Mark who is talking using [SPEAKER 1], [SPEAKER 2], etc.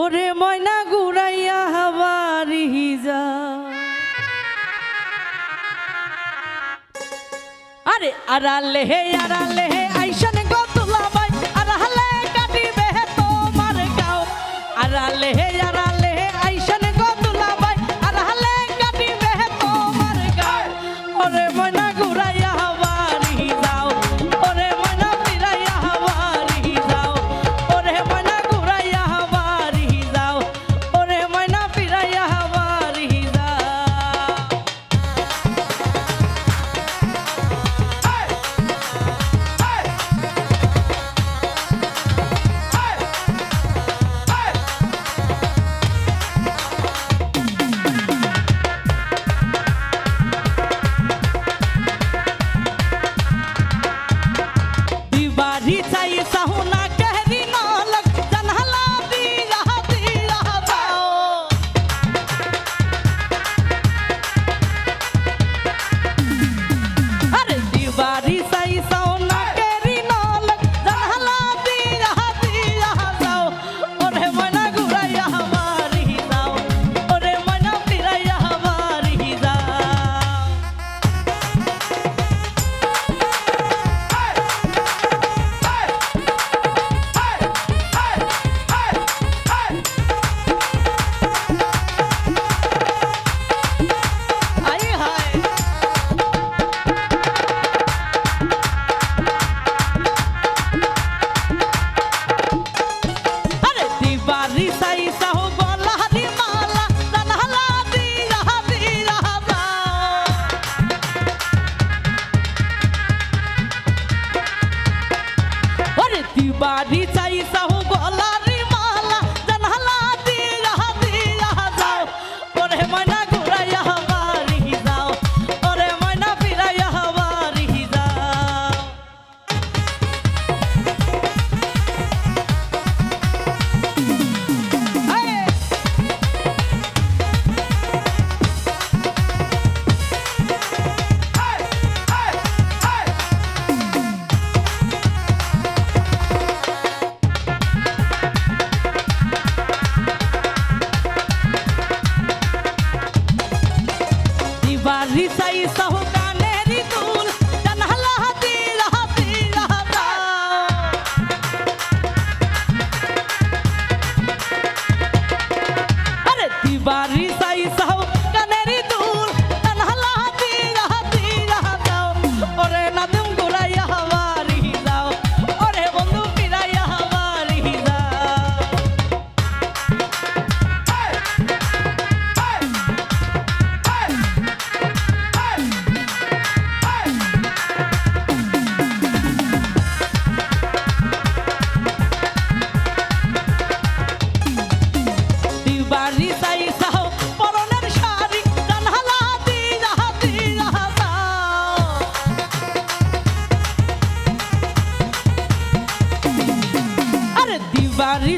[SPEAKER 1] ওরে ময়না গুড়াইয়া হাওয়ারি যা আরে আড়ালে হে আড়ালে হে আইসা बारीचा इसा বাড়ি